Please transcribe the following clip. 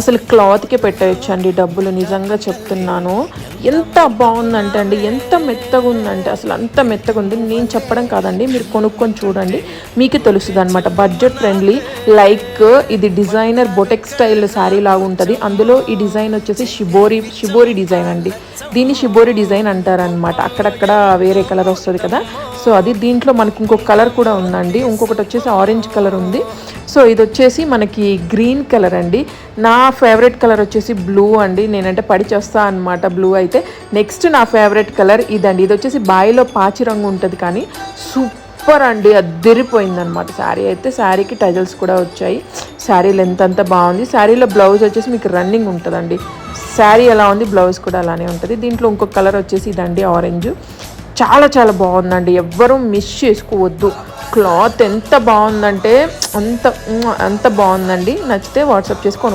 అసలు క్లాత్కి పెట్టవచ్చు అండి డబ్బులు నిజంగా చెప్తున్నాను. ఎంత బాగుందంటే అండి ఎంత మెత్తగా ఉందంటే అసలు అంత మెత్తగా ఉంది నేను చెప్పడం కాదండి మీరు కొనుక్కొని చూడండి. మీకు తెలుస్తుంది అనమాట బడ్జెట్ ఫ్రెండ్లీ లైక్ ఇది డిజైనర్ బొటెక్ స్టైల్ శారీ లాగా ఉంటుంది. అందులో ఈ డిజైన్ వచ్చేసి షిబోరి షిబోరి డిజైన్ అండి. దీన్ని షిబోరి డిజైన్ అంటారనమాట అక్కడక్కడ వేరే కలర్ వస్తుంది కదా. సో అది దీంట్లో మనకి ఇంకొక కలర్ కూడా ఉందండి. ఇంకొకటి వచ్చేసి ఆరెంజ్ కలర్ ఉంది. సో ఇది వచ్చేసి మనకి గ్రీన్ కలర్ అండి. నా ఫేవరెట్ కలర్ వచ్చేసి బ్లూ అండి. నేనంటే పడిచేస్తా అనమాట బ్లూ అయితే. నెక్స్ట్ నా ఫేవరెట్ కలర్ ఇదండి. ఇది వచ్చేసి బాయిలో పాచి రంగు ఉంటుంది కానీ సూపర్ అండి. అద్దరిపోయిందనమాట శారీ అయితే శారీకి టజల్స్ కూడా వచ్చాయి. శారీ లెంత్ అంతా బాగుంది. శారీలో బ్లౌజ్ వచ్చేసి మీకు రన్నింగ్ ఉంటుందండి. శారీ ఎలా ఉంది బ్లౌజ్ కూడా అలానే ఉంటుంది. దీంట్లో ఇంకొక కలర్ వచ్చేసి ఇదండి ఆరెంజ్. చాలా చాలా బాగుందండి. ఎవ్వరూ మిస్ చేసుకోవద్దు. క్లాత్ ఎంత బాగుందంటే అంత అంత బాగుందండి. నచ్చితే వాట్సాప్ చేసుకొని